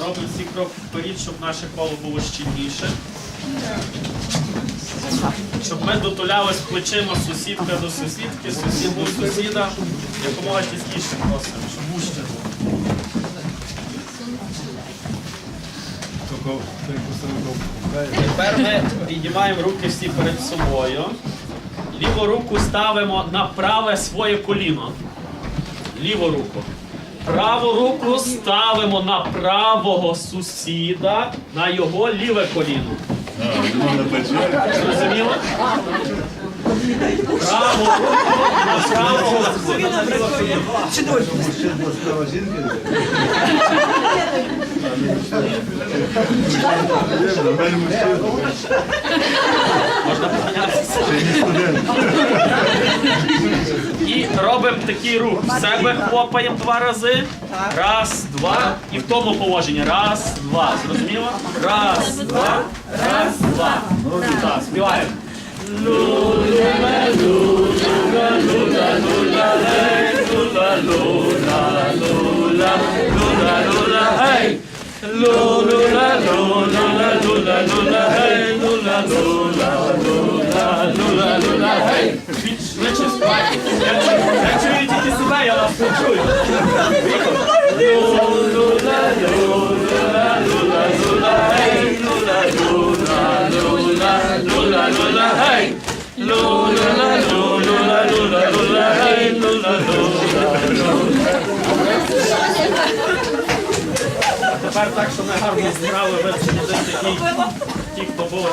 робимо всі крок вперед, щоб наше коло було щільніше. Щоб ми дотулялись плечима сусідка до сусідки, сусід до сусіда. Якомога тісніше просимо, щоб вужче було. Тепер ми піднімаємо руки всі перед собою. Ліву руку ставимо на праве своє коліно. Ліву руку. Праву руку ставимо на правого сусіда, на його ліве коліно. Зрозуміло? Праву руку на правого можна піднятися. І робимо такий рух. В себе хлопаємо два рази. Раз, два. І в тому положенні. Раз, два. Зрозуміло? Раз, два, раз, два. Так, співаємо. Hey! Лула, лула, лула, лула, гей, лула, лула, лула, лула, лула, гей. Швидше співайте. Я чую- Я чую тільки себе, я вас не чую. Лула, лула, лула, лула, лула, гей, лула, лула, лула, лула, лула, гей. Лула, лула, лула, лула, гей, лула, лула, лула. Тепер так, що ми гарно зіграли, ви всі такий, ті, хто були.